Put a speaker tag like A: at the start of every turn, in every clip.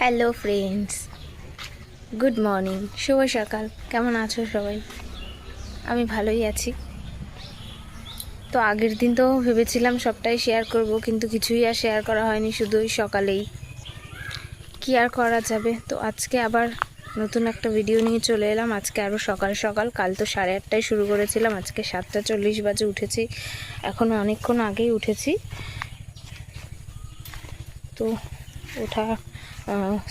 A: Hello friends good morning শুভ সকাল। কেমন আছো সবাই? আমি ভালোই আছি। তো আগের দিন তো ভেবেছিলাম সবটাই শেয়ার করব, কিন্তু কিছুই আর শেয়ার করা হয়নি শুধু ওই সকালেই। কি আর করা যাবে? তো আজকে আবার নতুন একটা ভিডিও নিয়ে চলে এলাম। আজকে আরও সকাল সকাল। কাল তো সাড়ে আটটায় শুরু করেছিলাম। আজকে সাতটা চল্লিশ বাজে উঠেছি। এখনও অনেকক্ষণ আগেই উঠেছি। তো ওঠা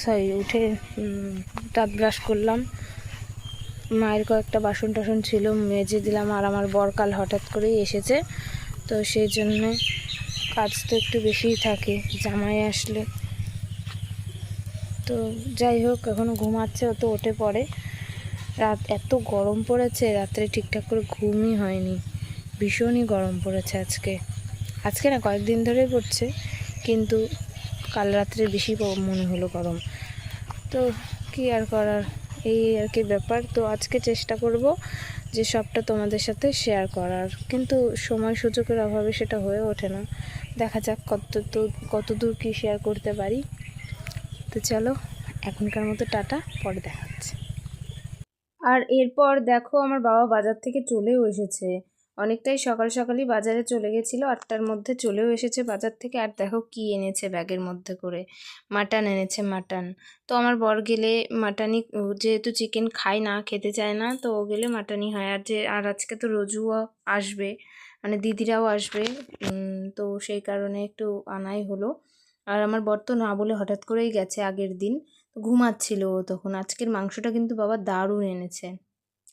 A: সরি উঠে দাঁত ব্রাশ করলাম। মায়ের কয়েকটা বাসন টাসন ছিল, মেজে দিলাম, আর আমার বরকাল হঠাৎ করেই এসেছে। তো সেই জন্য কাজ তো একটু বেশিই থাকে, জামাই আসলে। তো যাই হোক এখনও ঘুমাচ্ছে, ও তো ওঠে পড়ে। রাত এত গরম পড়েছে, রাত্রে ঠিকঠাক করে ঘুমই হয়নি। ভীষণই গরম পড়েছে আজকে। আজকে না কয়েকদিন ধরেই পড়ছে, কিন্তু কাল রাত্রে বেশি মনে হলো গরম। তো কি আর করার? এই আর কি ব্যাপার। তো আজকে চেষ্টা করব যে সবটা তোমাদের সাথে শেয়ার করার। কিন্তু সময় সুযোগের অভাবে সেটা হয়ে ওঠে না। দেখা যাক কত দূর কত দূর কী শেয়ার করতে পারি। তো চলো, এখনকার মতো টাটা, পরে দেখাচ্ছে আর এরপর দেখো আমার বাবা বাজার থেকে চলেও এসেছে। অনেকটাই সকাল সকালই বাজারে চলে গেছিল। আটটার মধ্যে চলেও এসেছে বাজার থেকে। আর দেখো কি এনেছে ব্যাগের মধ্যে করে। মাটন এনেছে মাটন। তো আমার বর গেলে মাটনই যেহেতু চিকেন খায় না, খেতে চায় না, তো ও গেলে মাটনই হয়। আর যে, আর আজকে তো রোজুও আসবে মানে দিদিরাও আসবে। তো সেই কারণে একটু আনাই হলো। আর আমার বর তো না বলে হঠাৎ করেই গেছে আগের দিন। ঘুমাচ্ছিল ও তখন। আজকের মাংসটা কিন্তু বাবা দারুণ এনেছে।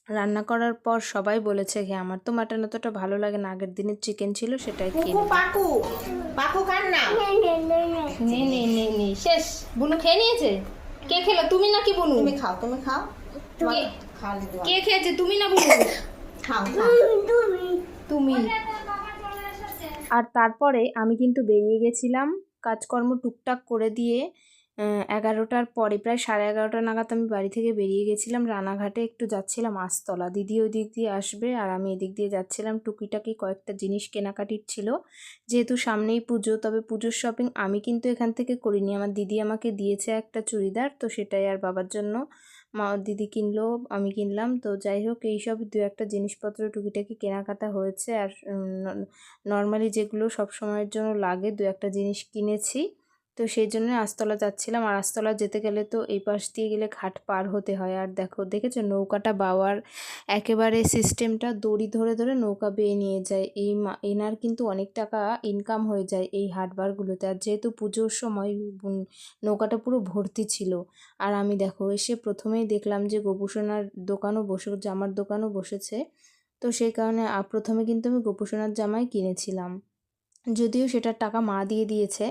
A: রান্না করার পর সবাই বলেছে হ্যাঁ আমার তো মাটন অতটা ভালো লাগে না। আগের দিনের চিকেন ছিল সেটাই খেয়ে
B: কুকু পাকু পাকু কার না
A: নে নে নে নে শেষ। বুনু খেয়ে নিয়েছে? কে খেলো? তুমি নাকি বুনু?
B: তুমি খাও তুমি খাও।
A: কে- খেয়েছে? তুমি না বুনু?
B: খাও খাও।
A: তুমি। আর তারপরে আমি কিন্তু বেরিয়ে গেছিলাম কাজকর্ম টুকটাক করে দিয়ে এগারোটার পরে, প্রায় সাড়ে এগারোটা নাগাদ আমি বাড়ি থেকে বেরিয়ে গেছিলাম। রানাঘাটে একটু যাচ্ছিলাম আস্তলা দিদি ওই দিক দিয়ে আসবে আর আমি এদিক দিয়ে যাচ্ছিলাম। টুকিটাকি কয়েকটা জিনিস কেনাকাটির ছিল। যেহেতু সামনেই পুজো, তবে পুজোর শপিং আমি কিন্তু এখান থেকে করিনি। আমার দিদি আমাকে দিয়েছে একটা চুড়িদার, তো সেটাই আর বাবার জন্য মা, দিদি কিনলো, আমি কিনলাম। তো যাই হোক এইসব দু একটা জিনিসপত্র টুকিটাকি কেনাকাটা হয়েছে। আর নর্মালি যেগুলো সব সময়ের জন্য লাগে, দু একটা জিনিস কিনেছি। তো সেই জন্য আস্তলা যাচ্ছিলাম। আর আস্তলা যেতে গেলে তো এই পাশ দিয়ে গেলে ঘাট পার হতে হয়। আর দেখো, দেখেছ? নৌকাটা বাওয়ার একেবারে সিস্টেমটা দড়ি ধরে ধরে নৌকা বেয়ে নিয়ে যায়। এই এনার কিন্তু অনেক টাকা ইনকাম হয়ে যায় এই হাটবারগুলোতে। আর যেহেতু পুজোর সময় নৌকাটা পুরো ভর্তি ছিল। আর আমি দেখো, এসে প্রথমেই দেখলাম যে গোপুসোনার দোকানও বসে, জামার দোকানও বসেছে। তো সেই কারণে প্রথমে কিন্তু আমি গোপুসোনার জামাই কিনেছিলাম। যদিও সেটার টাকা মা দিয়ে দিয়েছে।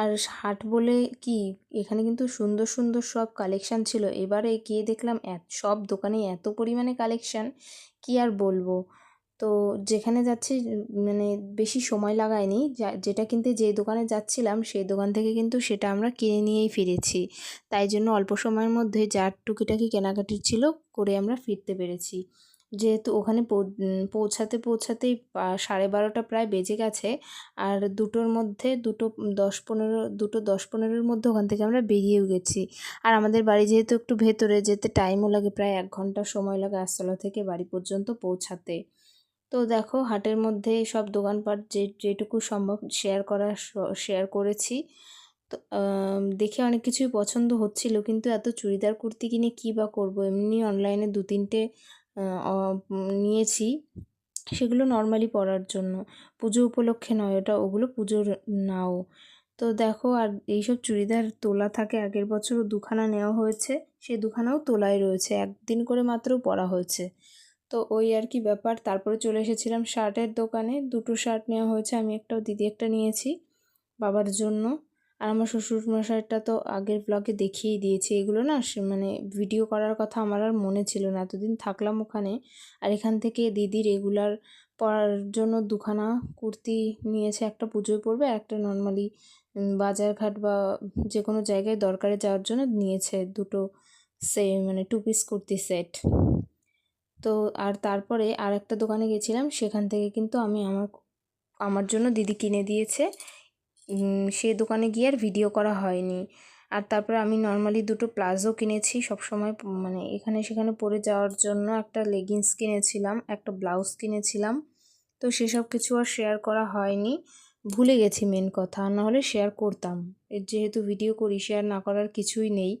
A: আর হাট বলে কি, এখানে কিন্তু সুন্দর সুন্দর সব কালেকশান ছিল। এবারে গিয়ে দেখলাম সব দোকানে এত পরিমাণে কালেকশান কি আর বলব? তো যেখানে যাচ্ছি মানে বেশি সময় লাগায়নি। যেটা কিনতে যে দোকানে যাচ্ছিলাম, সেই দোকান থেকে কিন্তু সেটা আমরা কিনে নিয়েই ফিরেছি। তাই জন্য অল্প সময়ের মধ্যে যার টুকিটাকি কেনাকাটি ছিল, করে আমরা ফিরতে পেরেছি। যেহেতু ওখানে পৌঁছাতে পৌঁছাতেই সাড়ে বারোটা প্রায় বেজে গেছে। আর দুটোর মধ্যে দুটো দশ পনেরো, দুটো দশ পনেরোর মধ্যে ওখান থেকে আমরা বেরিয়েও গেছি। আর আমাদের বাড়ি যেহেতু একটু ভেতরে, যেতে টাইমও লাগে প্রায় এক ঘণ্টা সময় লাগে আস্তলা থেকে বাড়ি পর্যন্ত পৌঁছাতে। তো দেখো, হাটের মধ্যে সব দোকানপাট যে, যেটুকু সম্ভব শেয়ার করা শেয়ার করেছি। তো দেখে অনেক কিছুই পছন্দ হচ্ছিল, কিন্তু এত চুড়িদার কুর্তি কিনে কী বা করব? এমনি অনলাইনে দু তিনটে নিয়েছি, সেগুলো নর্মালি পরার জন্য। পুজো উপলক্ষে নয়, ওটা, ওগুলো পুজোর নাও। তো দেখো, আর এইসব চুড়িদার তোলা থাকে আগের বছরও দুখানা নেওয়া হয়েছে সেই দুখানাও তোলাই রয়েছে, একদিন করে মাত্র পরা হয়েছে। তো ওই আর কি ব্যাপার, তারপরে চলে এসেছিলাম শার্টের দোকানে, দুটো শার্ট নেওয়া হয়েছে, আমি একটা দিদি একটা নিয়েছি, বাবার জন্য। আর আমার শ্বশুর মশাইটা তো আগের ব্লগে দেখিয়েই দিয়েছি এগুলো না, সে- মানে ভিডিও করার কথা আমার আর মনে ছিল না। এতদিন থাকলাম ওখানে আর এখান থেকে দিদি রেগুলার পরার জন্য দুখানা কুর্তি নিয়েছে, একটা পুজোয় পরবে একটা নর্মালি বাজারঘাট বা যে কোনো জায়গায় দরকারে যাওয়ার জন্য নিয়েছে দুটো সে মানে টু পিস কুর্তি সেট তো আর তারপরে আর একটা দোকানে গেছিলাম, সেখান থেকে কিন্তু আমি আমার আমার জন্য দিদি কিনে দিয়েছে। সে দোকানে গিয়ে আর ভিডিও করা হয়নি। আর তারপরে আমি নর্মালি দুটো প্লাজো কিনেছি সব সময় মানে এখানে সেখানে পরে যাওয়ার জন্য একটা লেগিংস কিনেছিলাম, একটা ব্লাউজ কিনেছিলাম। তো সেসব কিছু আর শেয়ার করা হয়নি। ভুলে গেছি মেন কথা, নাহলে শেয়ার করতাম। এর যেহেতু ভিডিও করি শেয়ার না করার কিছুই নেই।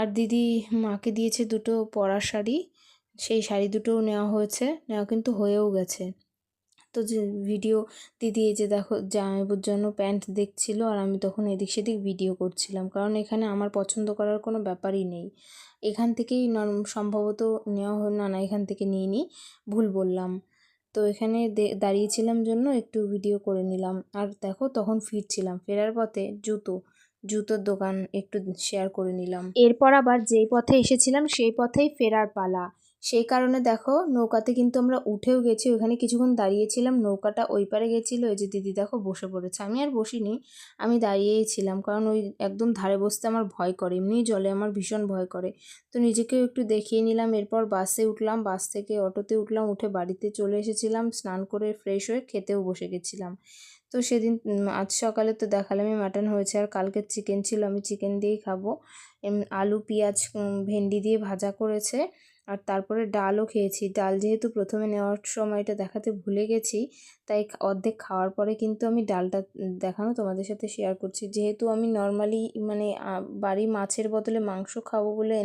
A: আর দিদি মাকে দিয়েছে দুটো পরা শাড়ি, সেই শাড়ি দুটোও নেওয়া হয়েছে, নেওয়া কিন্তু হয়েও গেছে। তো ভিডিও দিদি এই যে দেখো জামাইবুর জন্য প্যান্ট দেখছিল আর আমি তখন এদিক সেদিক ভিডিও করছিলাম। কারণ এখানে আমার পছন্দ করার কোনো ব্যাপারই নেই। এখান থেকেই নর্ম সম্ভবত নেওয়া হল, না না, এখান থেকে নিয়ে নিই ভুল বললাম। তো এখানে দাঁড়িয়েছিলাম জন্য একটু ভিডিও করে নিলাম। আর দেখো তখন ফিরছিলাম। ফেরার পথে জুতো, জুতোর দোকান একটু শেয়ার করে নিলাম। এরপর আবার যেই পথে এসেছিলাম সেই পথেই ফেরার পালা। সেই কারণে দেখো, নৌকাতে কিন্তু আমরা উঠেও গেছি, ওখানে কিছুক্ষণ দাঁড়িয়েছিলাম, নৌকাটা ওই পারে গেছিল ওই যে দিদি দেখো বসে পড়েছে। আমি আর বসিনি, আমি দাঁড়িয়েই ছিলাম, কারণ ওই একদম ধারে বসতে আমার ভয় করে এমনি জলে আমার ভীষণ ভয় করে। তো নিজেকেও একটু দেখিয়ে নিলাম, এরপর বাসে উঠলাম, বাস থেকে অটোতে উঠলাম, উঠে বাড়িতে চলে এসেছিলাম, স্নান করে ফ্রেশ হয়ে খেতেও বসে গেছিলাম। তো সেদিন আজ সকালে তো দেখালামই মাটন হয়েছে, আর কালকে চিকেন ছিল, আমি চিকেন দিয়েই খাব। আলু, পেঁয়াজ ভেন্ডি দিয়ে ভাজা করেছে। আর তারপরে ডালও খেয়েছি। ডাল যেহেতু প্রথমে নেওয়ার সময়টা দেখাতে ভুলে গেছি, তাই অর্ধেক খাওয়ার পরে কিন্তু আমি ডালটা দেখানো তোমাদের সাথে শেয়ার করছি। যেহেতু আমি নর্মালি মানে বাড়ি মাছের বদলে মাংস খাব বলে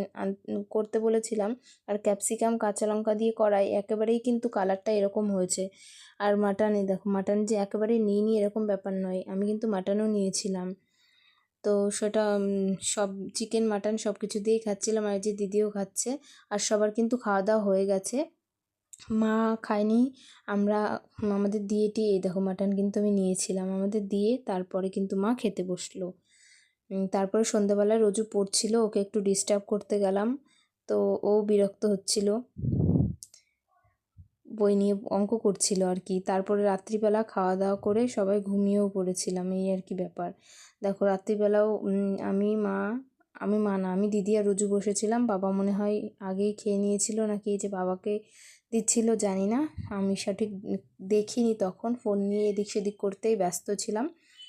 A: করতে বলেছিলাম, আর ক্যাপসিকাম কাঁচা লঙ্কা দিয়ে করাই একেবারেই কিন্তু কালারটা এরকম হয়েছে। আর মাটনে দেখো মাটন যে একেবারে নিই নি এরকম ব্যাপার নয়, আমি কিন্তু মাটনও নিয়েছিলাম। তো সেটা সব চিকেন, মাটন সব কিছু দিয়েই খাচ্ছিলাম আর যে দিদিও খাচ্ছে আর সবার কিন্তু খাওয়া দাওয়া হয়ে গেছে। মা খায়নি, আমরা, আমাদের দিয়ে টিয়ে এই দেখো মাটন কিন্তু আমি নিয়েছিলাম, আমাদের দিয়ে তারপরে কিন্তু মা খেতে বসল। তারপরে সন্ধ্যাবেলায় রোজু পড়ছিল, ওকে একটু ডিস্টার্ব করতে গেলাম, তো ও বিরক্ত হচ্ছিল। বই নিয়ে অঙ্ক করছিল আর কি, তারপরে রাত্রিবেলা খাওয়া দাওয়া করে সবাই ঘুমিয়েও পড়েছিলাম, এই আর কি ব্যাপার। দেখো, রাত্রিবেলাও আমি, মা আমি, মা না, আমি দিদি আর রুজু বসেছিলাম। বাবা মনে হয় আগেই খেয়ে নিয়েছিল নাকি যে বাবাকে দিচ্ছিল, জানি না। আমি সঠিক দেখিনি তখন, ফোন নিয়ে এদিক সেদিক করতেই ব্যস্ত ছিলাম।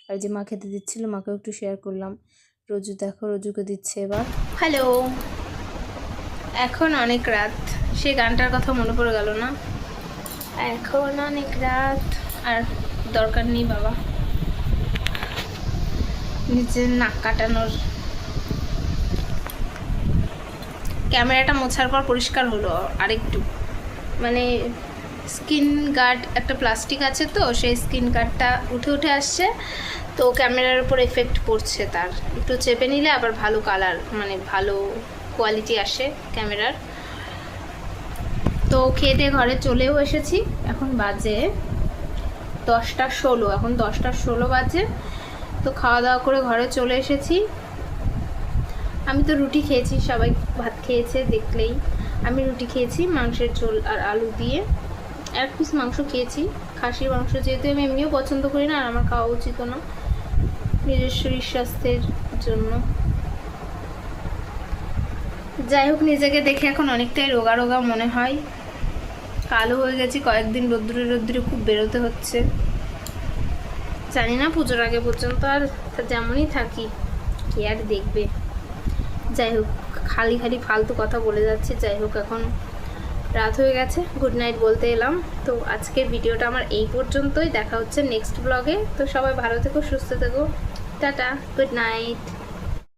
A: আর যে মা খেতে দিচ্ছিল, মাকেও একটু শেয়ার করলাম। রোজু দেখো, রোজুকে দিচ্ছে এবার। হ্যালো এখন অনেক রাত। সে গানটার কথা মনে পড়ে গেল না? এখন অনেক রাত। আর দরকার নেই বাবা। নিজের নাক কাটানোর। ক্যামেরাটা মোছার পর পরিষ্কার হলো আরেকটু। মানে স্কিন গার্ড একটা প্লাস্টিক আছে তো, সেই স্কিন গার্ডটা উঠে উঠে আসছে। তো ক্যামেরার উপর এফেক্ট পড়ছে তার। একটু চেপে নিলে আবার ভালো কালার মানে ভালো কোয়ালিটি আসে ক্যামেরার। তো দিয়ে ঘরে চলেও এসেছি। এখন বাজে দশটা ষোলো, এখন দশটা ষোলো বাজে। তো খাওয়া দাওয়া করে ঘরে চলে এসেছি। আমি তো রুটি খেয়েছি, সবাই ভাত খেয়েছে দেখলেই। আমি রুটি খেয়েছি, মাংসের ঝোল আর আলু দিয়ে। এক পিস মাংস খেয়েছি। খাসির মাংস যেহেতু আমি এমনিও পছন্দ করি না, আর আমার খাওয়া উচিত না। নিজের শরীর স্বাস্থ্যের জন্য। যাই হোক, নিজেকে দেখে এখন অনেকটাই রোগা রোগা মনে হয়। কালো হয়ে গেছি, কয়েকদিন রোদ্দুরে রোদ্দুরে খুব বেরোতে হচ্ছে। জানি না, পুজোর আগে পর্যন্ত আর যেমনই থাকি, কে আর দেখবে। যাই হোক, খালি খালি ফালতু কথা বলে যাচ্ছে, যাই হোক, এখন রাত হয়ে গেছে গুড নাইট বলতে এলাম। তো আজকের ভিডিওটা আমার এই পর্যন্তই, দেখা হচ্ছে নেক্সট ব্লগে তো সবাই ভালো থেকো, সুস্থ থেকো। Tata good night